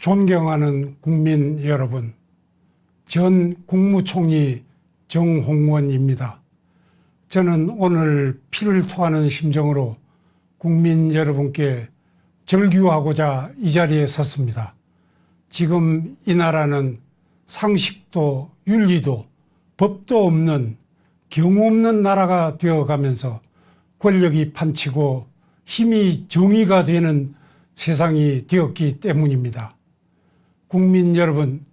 존경하는 국민 여러분, 전 국무총리 정홍원입니다. 저는 오늘 피를 토하는 심정으로 국민 여러분께 절규하고자 이 자리에 섰습니다. 지금 이 나라는 상식도 윤리도 법도 없는 경우 없는 나라가 되어가면서 권력이 판치고 힘이 정의가 되는 세상이 되었기 때문입니다. 국민 여러분,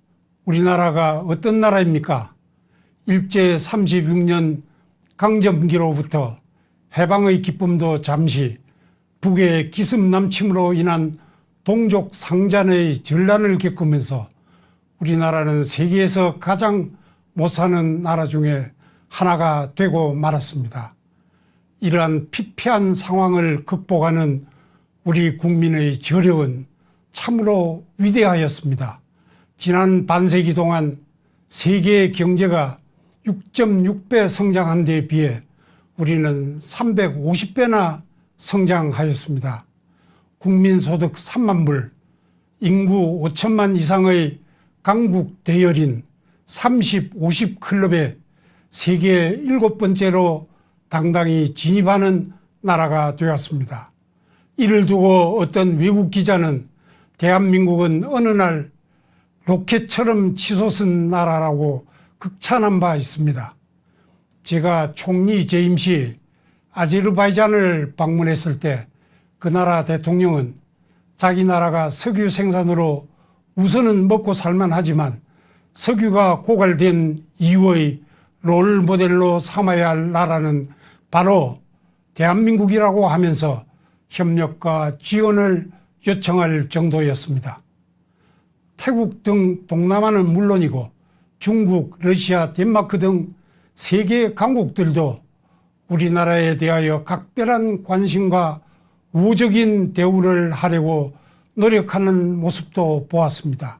우리나라가 어떤 나라입니까? 일제 36년 강점기로부터 해방의 기쁨도 잠시 북의 기습 남침으로 인한 동족 상잔의 전란을 겪으면서 우리나라는 세계에서 가장 못 사는 나라 중에 하나가 되고 말았습니다. 이러한 피폐한 상황을 극복하는 우리 국민의 저력은 참으로 위대하였습니다. 지난 반세기 동안 세계 경제가 6.6배 성장한 데 비해 우리는 350배나 성장하였습니다. 국민소득 3만 불, 인구 5천만 이상의 강국 대열인 30, 50 클럽에 세계 일곱 번째로 당당히 진입하는 나라가 되었습니다. 이를 두고 어떤 외국 기자는 대한민국은 어느 날 로켓처럼 치솟은 나라라고 극찬한 바 있습니다. 제가 총리 재임 시 아제르바이잔을 방문했을 때 그 나라 대통령은 자기 나라가 석유 생산으로 우선은 먹고 살만 하지만 석유가 고갈된 이후의 롤 모델로 삼아야 할 나라는 바로 대한민국이라고 하면서 협력과 지원을 요청할 정도였습니다. 태국 등 동남아는 물론이고 중국, 러시아, 덴마크 등 세계 강국들도 우리나라에 대하여 각별한 관심과 우호적인 대우를 하려고 노력하는 모습도 보았습니다.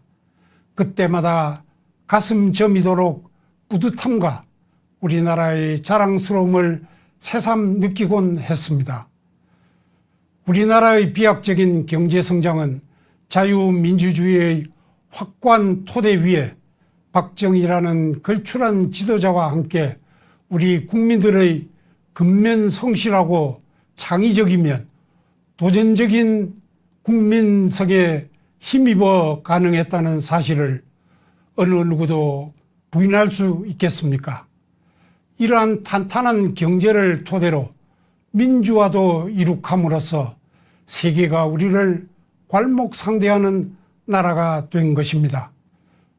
그때마다 가슴 저미도록 뿌듯함과 우리나라의 자랑스러움을 새삼 느끼곤 했습니다. 우리나라의 비약적인 경제 성장은 자유민주주의의 확고한 토대 위에 박정희라는 걸출한 지도자와 함께 우리 국민들의 근면 성실하고 창의적이면 도전적인 국민성에 힘입어 가능했다는 사실을 어느 누구도 부인할 수 있겠습니까? 이러한 탄탄한 경제를 토대로 민주화도 이룩함으로써 세계가 우리를 괄목 상대하는 나라가 된 것입니다.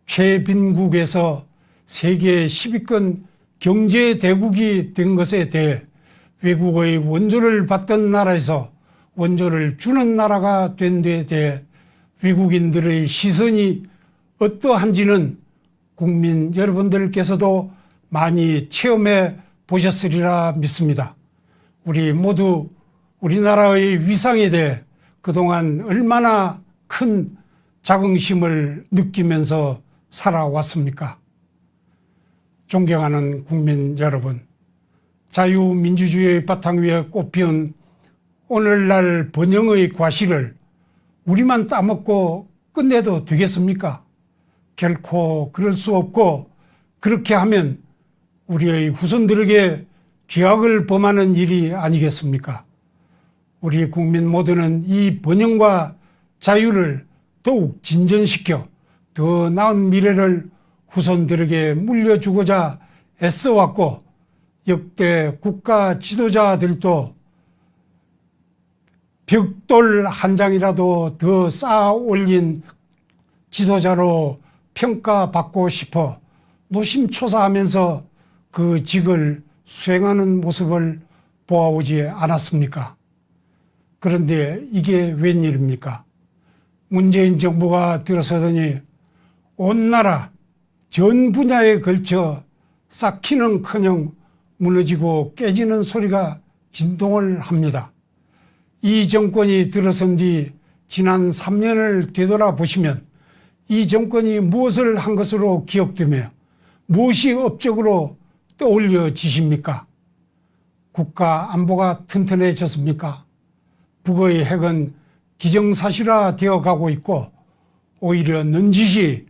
최빈국에서 세계 10위권 경제 대국이 된 것에 대해 외국의 원조를 받던 나라에서 원조를 주는 나라가 된데 대해 외국인들의 시선이 어떠한지는 국민 여러분들께서도 많이 체험해 보셨으리라 믿습니다. 우리 모두 우리나라의 위상에 대해 그동안 얼마나 큰 자긍심을 느끼면서 살아왔습니까? 존경하는 국민 여러분, 자유민주주의의 바탕 위에 꽃피운 오늘날 번영의 과실을 우리만 따먹고 끝내도 되겠습니까? 결코 그럴 수 없고 그렇게 하면 우리의 후손들에게 죄악을 범하는 일이 아니겠습니까? 우리 국민 모두는 이 번영과 자유를 더욱 진전시켜 더 나은 미래를 후손들에게 물려주고자 애써왔고 역대 국가 지도자들도 벽돌 한 장이라도 더 쌓아 올린 지도자로 평가받고 싶어 노심초사하면서 그 직을 수행하는 모습을 보아오지 않았습니까? 그런데 이게 웬일입니까? 문재인 정부가 들어서더니 온 나라 전 분야에 걸쳐 쌓기는커녕 무너지고 깨지는 소리가 진동을 합니다. 이 정권이 들어선 뒤 지난 3년을 되돌아보시면 이 정권이 무엇을 한 것으로 기억되며 무엇이 업적으로 떠올려지십니까? 국가 안보가 튼튼해졌습니까? 북의 핵은 기정사실화 되어 가고 있고 오히려 넌지시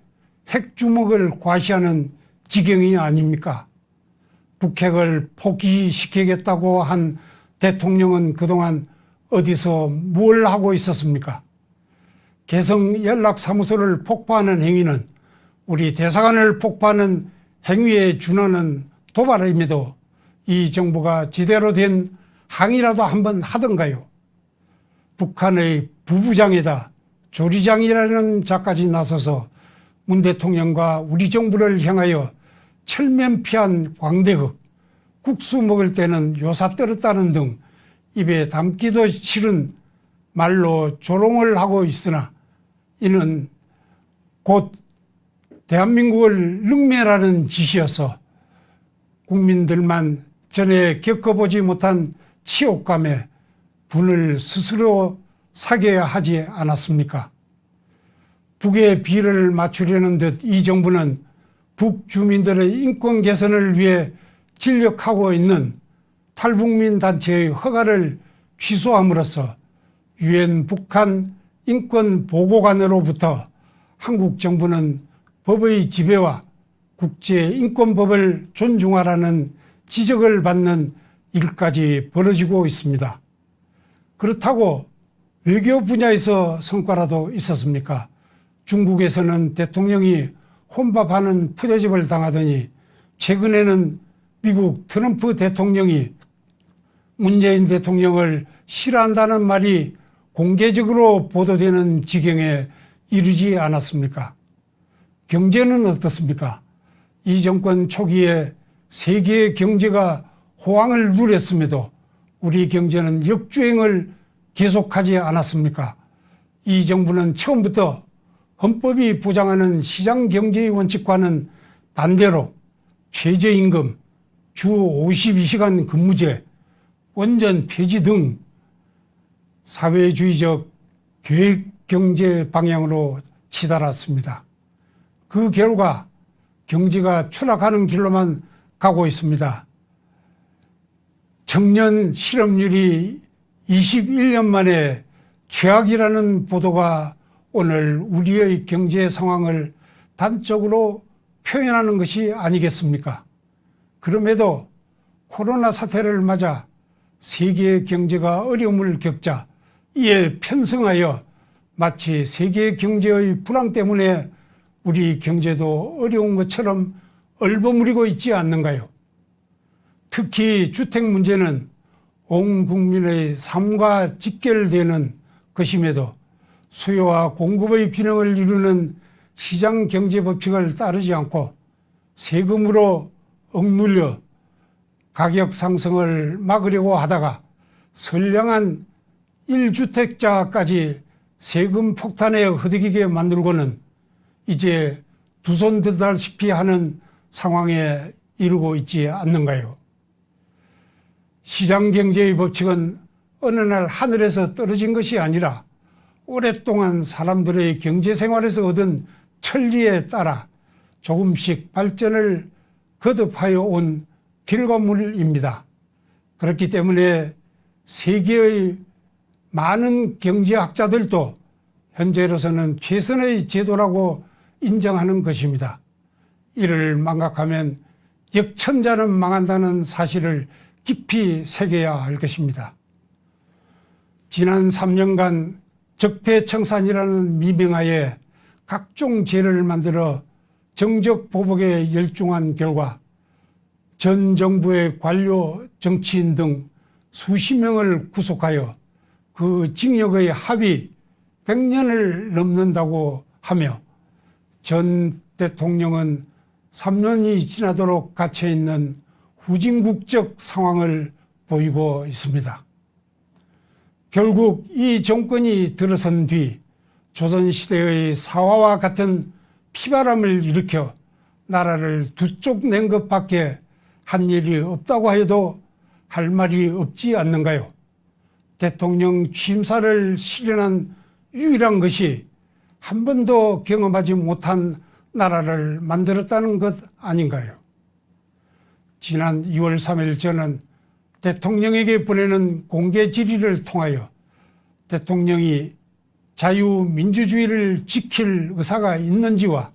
핵주먹을 과시하는 지경이 아닙니까? 북핵을 포기시키겠다고 한 대통령은 그동안 어디서 뭘 하고 있었습니까? 개성 연락사무소를 폭파하는 행위는 우리 대사관을 폭파하는 행위에 준하는 도발임에도 이 정부가 제대로 된 항의라도 한번 하던가요? 북한의 부부장이다, 조리장이라는 자까지 나서서 문 대통령과 우리 정부를 향하여 철면피한 광대극, 국수 먹을 때는 요사 떨었다는 등 입에 담기도 싫은 말로 조롱을 하고 있으나 이는 곧 대한민국을 능멸하는 짓이어서 국민들만 전에 겪어보지 못한 치욕감에 분을 스스로 사게 하지 않았습니까? 북의 비를 맞추려는 듯 이 정부는 북 주민들의 인권 개선을 위해 진력하고 있는 탈북민 단체의 허가를 취소함으로써 유엔 북한 인권 보고관으로부터 한국 정부는 법의 지배와 국제 인권법을 존중하라는 지적을 받는 일까지 벌어지고 있습니다. 그렇다고 외교 분야에서 성과라도 있었습니까? 중국에서는 대통령이 혼밥하는 푸대접을 당하더니 최근에는 미국 트럼프 대통령이 문재인 대통령을 싫어한다는 말이 공개적으로 보도되는 지경에 이르지 않았습니까? 경제는 어떻습니까? 이 정권 초기에 세계 경제가 호황을 누렸음에도 우리 경제는 역주행을 계속하지 않았습니까? 이 정부는 처음부터 헌법이 보장하는 시장 경제의 원칙과는 반대로 최저임금, 주 52시간 근무제, 원전 폐지 등 사회주의적 계획 경제 방향으로 치달았습니다. 그 결과 경제가 추락하는 길로만 가고 있습니다. 청년 실업률이 21년 만에 최악이라는 보도가 오늘 우리의 경제 상황을 단적으로 표현하는 것이 아니겠습니까? 그럼에도 코로나 사태를 맞아 세계 경제가 어려움을 겪자 이에 편성하여 마치 세계 경제의 불황 때문에 우리 경제도 어려운 것처럼 얼버무리고 있지 않는가요? 특히 주택 문제는 온 국민의 삶과 직결되는 것임에도 수요와 공급의 균형을 이루는 시장 경제 법칙을 따르지 않고 세금으로 억눌려 가격 상승을 막으려고 하다가 선량한 1주택자까지 세금 폭탄에 허덕이게 만들고는 이제 두 손 들다시피 하는 상황에 이르고 있지 않는가요? 시장 경제의 법칙은 어느 날 하늘에서 떨어진 것이 아니라 오랫동안 사람들의 경제 생활에서 얻은 천리에 따라 조금씩 발전을 거듭하여 온 결과물입니다. 그렇기 때문에 세계의 많은 경제학자들도 현재로서는 최선의 제도라고 인정하는 것입니다. 이를 망각하면 역천자는 망한다는 사실을 깊이 새겨야 할 것입니다. 지난 3년간 적폐청산이라는 미명하에 각종 죄를 만들어 정적 보복에 열중한 결과 전 정부의 관료, 정치인 등 수십 명을 구속하여 그 징역의 합의 100년을 넘는다고 하며 전 대통령은 3년이 지나도록 갇혀 있는 후진국적 상황을 보이고 있습니다. 결국 이 정권이 들어선 뒤 조선시대의 사화와 같은 피바람을 일으켜 나라를 두 쪽 낸 것밖에 한 일이 없다고 해도 할 말이 없지 않는가요? 대통령 취임사를 실현한 유일한 것이 한 번도 경험하지 못한 나라를 만들었다는 것 아닌가요? 지난 2월 3일 저는 대통령에게 보내는 공개 질의를 통하여 대통령이 자유민주주의를 지킬 의사가 있는지와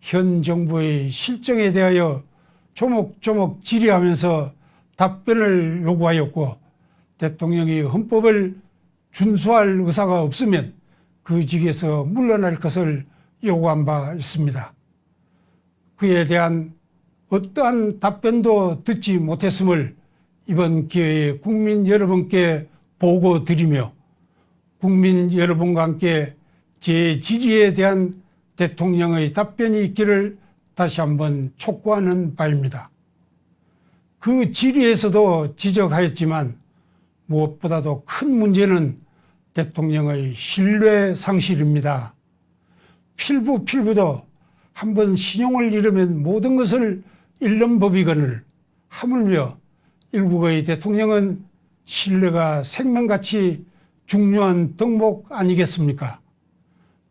현 정부의 실정에 대하여 조목조목 질의하면서 답변을 요구하였고 대통령이 헌법을 준수할 의사가 없으면 그 직에서 물러날 것을 요구한 바 있습니다. 그에 대한 어떠한 답변도 듣지 못했음을 이번 기회에 국민 여러분께 보고 드리며 국민 여러분과 함께 제 질의에 대한 대통령의 답변이 있기를 다시 한번 촉구하는 바입니다. 그 질의에서도 지적하였지만 무엇보다도 큰 문제는 대통령의 신뢰 상실입니다. 필부 필부도 한 번 신용을 잃으면 모든 것을 잃는 법이거늘 하물며 일국의 대통령은 신뢰가 생명같이 중요한 덕목 아니겠습니까?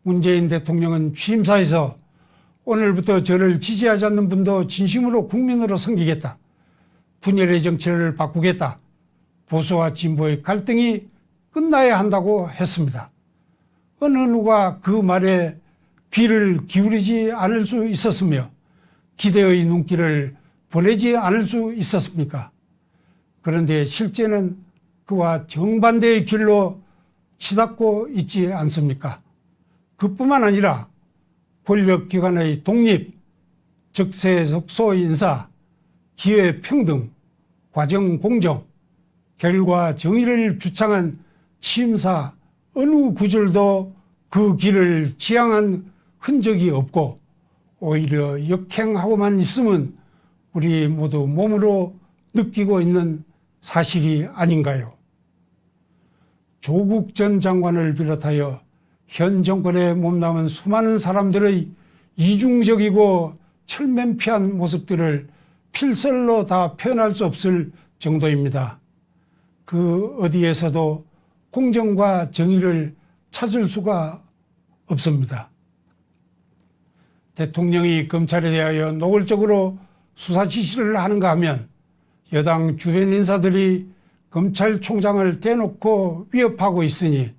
문재인 대통령은 취임사에서 오늘부터 저를 지지하지 않는 분도 진심으로 국민으로 섬기겠다. 분열의 정치를 바꾸겠다. 보수와 진보의 갈등이 끝나야 한다고 했습니다. 어느 누가 그 말에 귀를 기울이지 않을 수 있었으며 기대의 눈길을 보내지 않을 수 있었습니까? 그런데 실제는 그와 정반대의 길로 치닫고 있지 않습니까? 그뿐만 아니라 권력기관의 독립, 적세적소 인사, 기회평등, 과정공정, 결과 정의를 주창한 취임사 어느 구절도 그 길을 지향한 흔적이 없고 오히려 역행하고만 있으면 우리 모두 몸으로 느끼고 있는 사실이 아닌가요? 조국 전 장관을 비롯하여 현 정권에 몸담은 수많은 사람들의 이중적이고 철면피한 모습들을 필설로 다 표현할 수 없을 정도입니다. 그 어디에서도 공정과 정의를 찾을 수가 없습니다. 대통령이 검찰에 대하여 노골적으로 수사 지시를 하는가 하면 여당 주변 인사들이 검찰총장을 대놓고 위협하고 있으니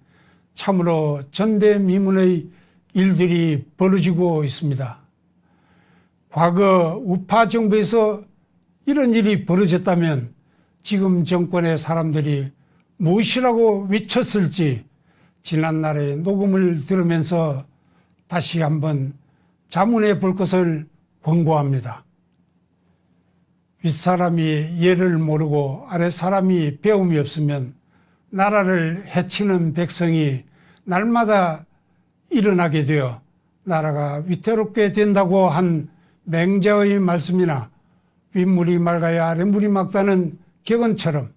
참으로 전대미문의 일들이 벌어지고 있습니다. 과거 우파 정부에서 이런 일이 벌어졌다면 지금 정권의 사람들이 무엇이라고 외쳤을지 지난날의 녹음을 들으면서 다시 한번 자문해 볼 것을 권고합니다. 윗사람이 예를 모르고 아랫사람이 배움이 없으면 나라를 해치는 백성이 날마다 일어나게 되어 나라가 위태롭게 된다고 한 맹자의 말씀이나 윗물이 맑아야 아랫물이 맑다는 격언처럼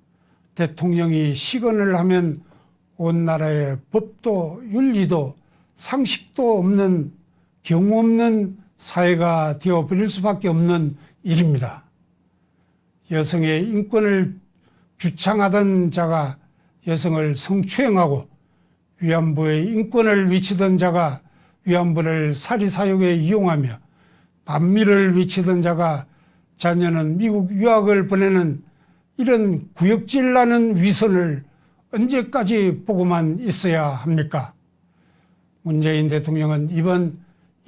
대통령이 시건을 하면 온 나라의 법도 윤리도 상식도 없는 경우 없는 사회가 되어버릴 수밖에 없는 일입니다. 여성의 인권을 주창하던 자가 여성을 성추행하고 위안부의 인권을 위치던 자가 위안부를 사리사욕에 이용하며 반미를 위치던 자가 자녀는 미국 유학을 보내는 이런 구역질 나는 위선을 언제까지 보고만 있어야 합니까? 문재인 대통령은 이번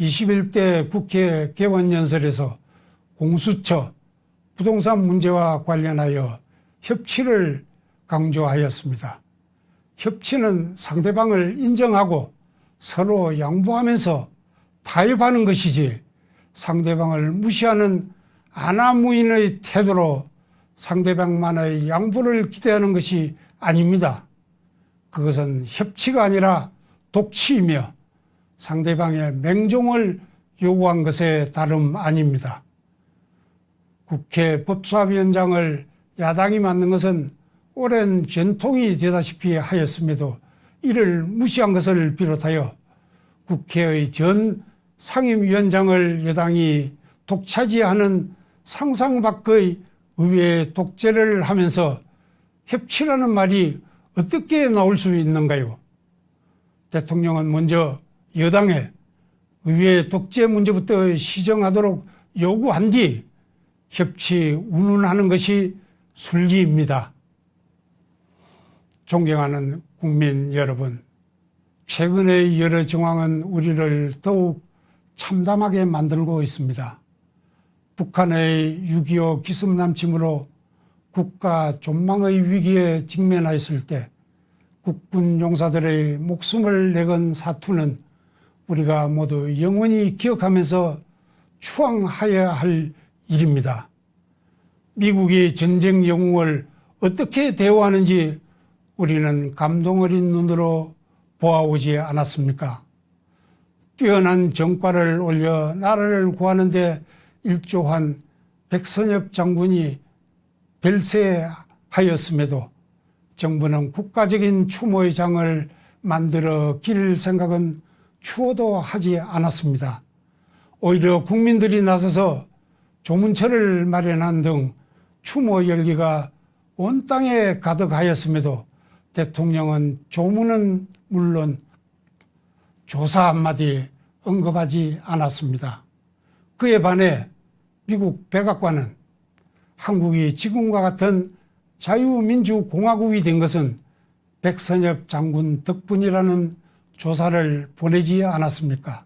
21대 국회 개원연설에서 공수처, 부동산 문제와 관련하여 협치를 강조하였습니다. 협치는 상대방을 인정하고 서로 양보하면서 타협하는 것이지 상대방을 무시하는 아나무인의 태도로 상대방만의 양보를 기대하는 것이 아닙니다. 그것은 협치가 아니라 독치이며 상대방의 맹종을 요구한 것에 다름 아닙니다. 국회 법사위원장을 야당이 맡는 것은 오랜 전통이 되다시피 하였음에도 이를 무시한 것을 비롯하여 국회의 전 상임위원장을 여당이 독차지하는 상상 밖의 의회 독재를 하면서 협치라는 말이 어떻게 나올 수 있는가요? 대통령은 먼저 여당에 의회 독재 문제부터 시정하도록 요구한 뒤 협치 운운하는 것이 순리입니다. 존경하는 국민 여러분, 최근의 여러 정황은 우리를 더욱 참담하게 만들고 있습니다. 북한의 6.25 기습남침으로 국가 존망의 위기에 직면하였을 때 국군 용사들의 목숨을 내건 사투는 우리가 모두 영원히 기억하면서 추앙하여야 할 일입니다. 미국이 전쟁 영웅을 어떻게 대우하는지 우리는 감동 어린 눈으로 보아오지 않았습니까? 뛰어난 정과를 올려 나라를 구하는데 일조한 백선엽 장군이 별세하였음에도 정부는 국가적인 추모의 장을 만들어 기릴 생각은 추호도 하지 않았습니다. 오히려 국민들이 나서서 조문철을 마련한 등 추모 열기가 온 땅에 가득하였음에도 대통령은 조문은 물론 조사 한마디 언급하지 않았습니다. 그에 반해 미국 백악관은 한국이 지금과 같은 자유민주공화국이 된 것은 백선엽 장군 덕분이라는 조사를 보내지 않았습니까?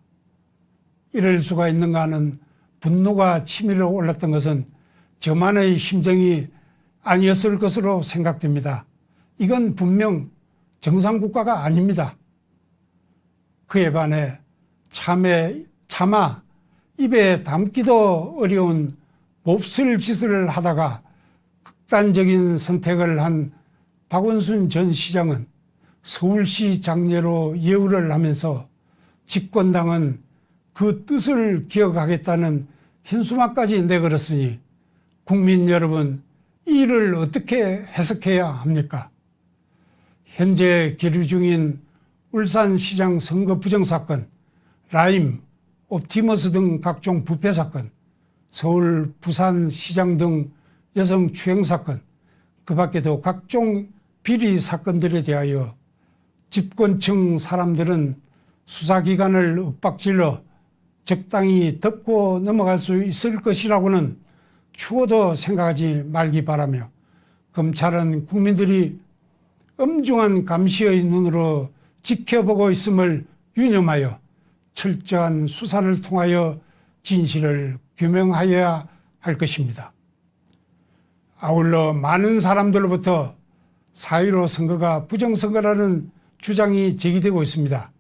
이럴 수가 있는가 하는 분노가 치밀어 올랐던 것은 저만의 심정이 아니었을 것으로 생각됩니다. 이건 분명 정상 국가가 아닙니다. 그에 반해 참에, 차마 입에 담기도 어려운 몹쓸 짓을 하다가 극단적인 선택을 한 박원순 전 시장은 서울시 장례로 예우를 하면서 집권당은 그 뜻을 기억하겠다는 흰수막까지 내걸었으니 국민 여러분 이 일을 어떻게 해석해야 합니까? 현재 계류 중인 울산시장 선거 부정사건, 라임, 옵티머스 등 각종 부패 사건, 서울, 부산 시장 등 여성 추행 사건, 그 밖에도 각종 비리 사건들에 대하여 집권층 사람들은 수사기관을 윽박질러 적당히 덮고 넘어갈 수 있을 것이라고는 추워도 생각하지 말기 바라며 검찰은 국민들이 엄중한 감시의 눈으로 지켜보고 있음을 유념하여 철저한 수사를 통하여 진실을 규명하여야 할 것입니다. 아울러 많은 사람들로부터 사유로 선거가 부정선거라는 주장이 제기되고 있습니다.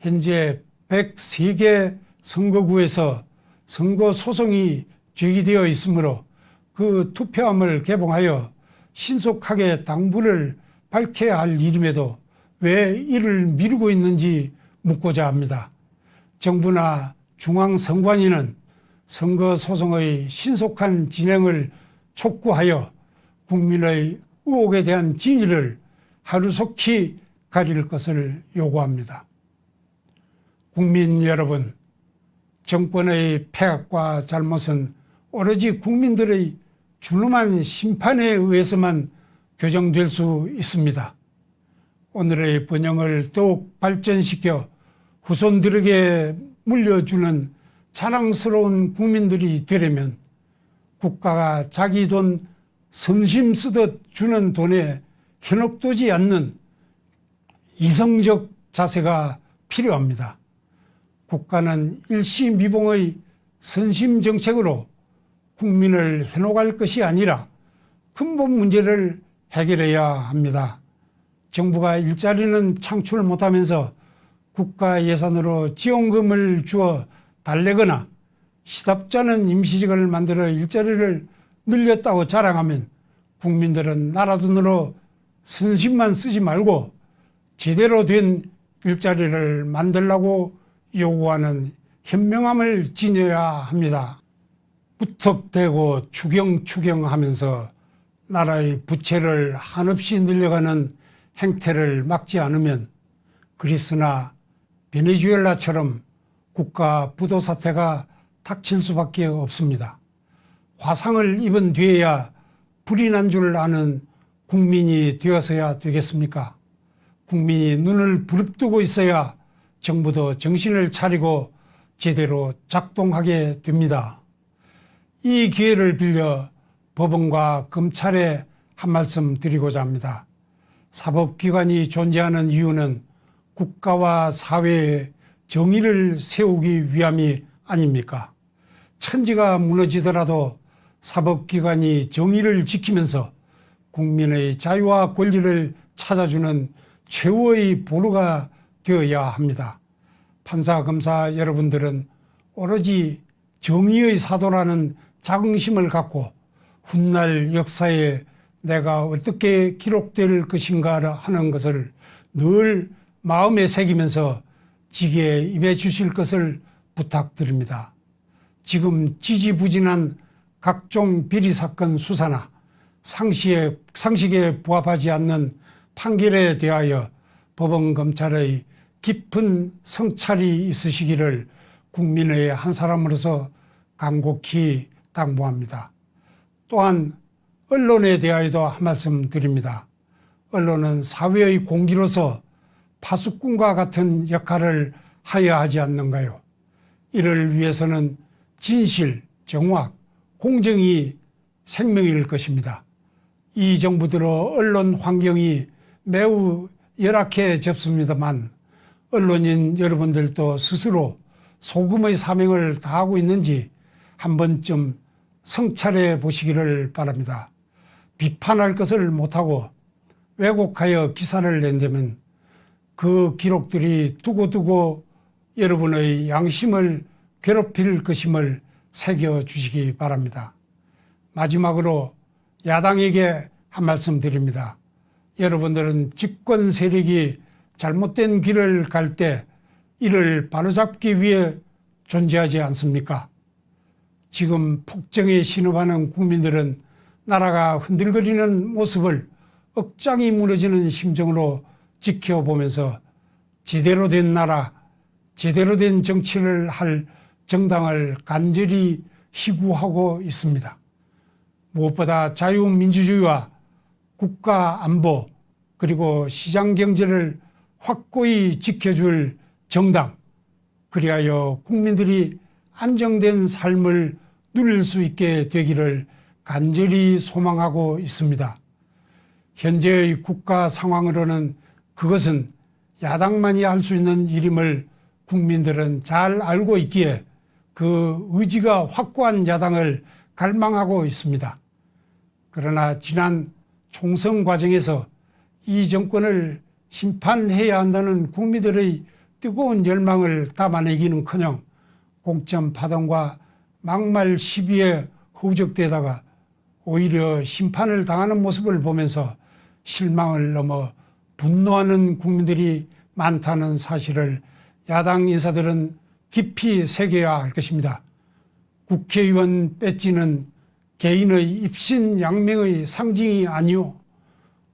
현재 103개 선거구에서 선거 소송이 제기되어 있으므로 그 투표함을 개봉하여 신속하게 당부를 밝혀야 할 일임에도 왜 이를 미루고 있는지 묻고자 합니다. 정부나 중앙선관위는 선거 소송의 신속한 진행을 촉구하여 국민의 의혹에 대한 진위를 하루속히 가릴 것을 요구합니다. 국민 여러분, 정권의 폐악과 잘못은 오로지 국민들의 준엄한 심판에 의해서만 교정될 수 있습니다. 오늘의 번영을 더욱 발전시켜 후손들에게 물려주는 자랑스러운 국민들이 되려면 국가가 자기 돈 성심 쓰듯 주는 돈에 현혹되지 않는 이성적 자세가 필요합니다. 국가는 일시미봉의 선심 정책으로 국민을 해놓갈 것이 아니라 근본 문제를 해결해야 합니다. 정부가 일자리는 창출 못하면서 국가 예산으로 지원금을 주어 달래거나 시답잖은 임시직을 만들어 일자리를 늘렸다고 자랑하면 국민들은 나라 돈으로 선심만 쓰지 말고 제대로 된 일자리를 만들라고 요구하는 현명함을 지녀야 합니다. 무턱대고 추경추경하면서 나라의 부채를 한없이 늘려가는 행태를 막지 않으면 그리스나 베네수엘라처럼 국가 부도 사태가 닥칠 수밖에 없습니다. 화상을 입은 뒤에야 불이 난 줄 아는 국민이 되어서야 되겠습니까? 국민이 눈을 부릅뜨고 있어야 정부도 정신을 차리고 제대로 작동하게 됩니다. 이 기회를 빌려 법원과 검찰에 한 말씀 드리고자 합니다. 사법기관이 존재하는 이유는 국가와 사회의 정의를 세우기 위함이 아닙니까? 천지가 무너지더라도 사법기관이 정의를 지키면서 국민의 자유와 권리를 찾아주는 최후의 보루가 되어야 합니다. 판사, 검사 여러분들은 오로지 정의의 사도라는 자긍심을 갖고 훗날 역사에 내가 어떻게 기록될 것인가 하는 것을 늘 마음에 새기면서 지기에 임해 주실 것을 부탁드립니다. 지금 지지부진한 각종 비리 사건 수사나 상식에, 상식에 부합하지 않는 판결에 대하여 법원 검찰의 깊은 성찰이 있으시기를 국민의 한 사람으로서 간곡히 당부합니다. 또한 언론에 대하여도 한 말씀 드립니다. 언론은 사회의 공기로서 파수꾼과 같은 역할을 하여야 하지 않는가요? 이를 위해서는 진실, 정확, 공정이 생명일 것입니다. 이 정부 들어 언론 환경이 매우 열악해졌습니다만 언론인 여러분들도 스스로 소금의 사명을 다하고 있는지 한 번쯤 성찰해 보시기를 바랍니다. 비판할 것을 못하고 왜곡하여 기사를 낸다면 그 기록들이 두고두고 여러분의 양심을 괴롭힐 것임을 새겨 주시기 바랍니다. 마지막으로 야당에게 한 말씀 드립니다. 여러분들은 집권 세력이 잘못된 길을 갈 때 이를 바로잡기 위해 존재하지 않습니까? 지금 폭정에 신음하는 국민들은 나라가 흔들거리는 모습을 억장이 무너지는 심정으로 지켜보면서 제대로 된 나라, 제대로 된 정치를 할 정당을 간절히 희구하고 있습니다. 무엇보다 자유민주주의와 국가 안보 그리고 시장 경제를 확고히 지켜줄 정당, 그리하여 국민들이 안정된 삶을 누릴 수 있게 되기를 간절히 소망하고 있습니다. 현재의 국가 상황으로는 그것은 야당만이 할 수 있는 일임을 국민들은 잘 알고 있기에 그 의지가 확고한 야당을 갈망하고 있습니다. 그러나 지난 총선 과정에서 이 정권을 심판해야 한다는 국민들의 뜨거운 열망을 담아내기는커녕 공천 파동과 막말 시비에 후적되다가 오히려 심판을 당하는 모습을 보면서 실망을 넘어 분노하는 국민들이 많다는 사실을 야당 인사들은 깊이 새겨야 할 것입니다. 국회의원 배지는 개인의 입신 양명의 상징이 아니오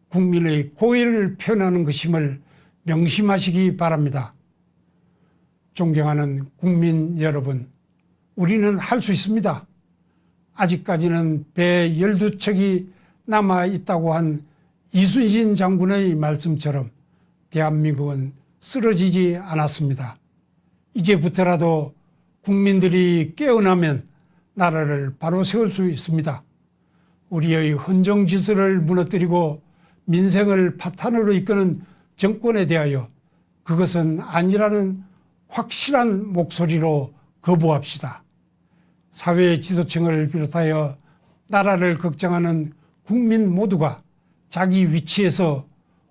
국민의 고의를 표현하는 것임을 명심하시기 바랍니다. 존경하는 국민 여러분, 우리는 할 수 있습니다. 아직까지는 배 12척이 남아 있다고 한 이순신 장군의 말씀처럼 대한민국은 쓰러지지 않았습니다. 이제부터라도 국민들이 깨어나면 나라를 바로 세울 수 있습니다. 우리의 헌정지서를 무너뜨리고 민생을 파탄으로 이끄는 정권에 대하여 그것은 아니라는 확실한 목소리로 거부합시다. 사회 지도층을 비롯하여 나라를 걱정하는 국민 모두가 자기 위치에서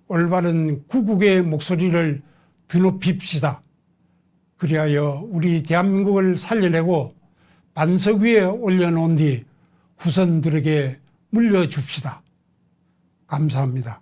올바른 구국의 목소리를 드높입시다. 그리하여 우리 대한민국을 살려내고 반석 위에 올려놓은 뒤 후손들에게 물려줍시다. 감사합니다.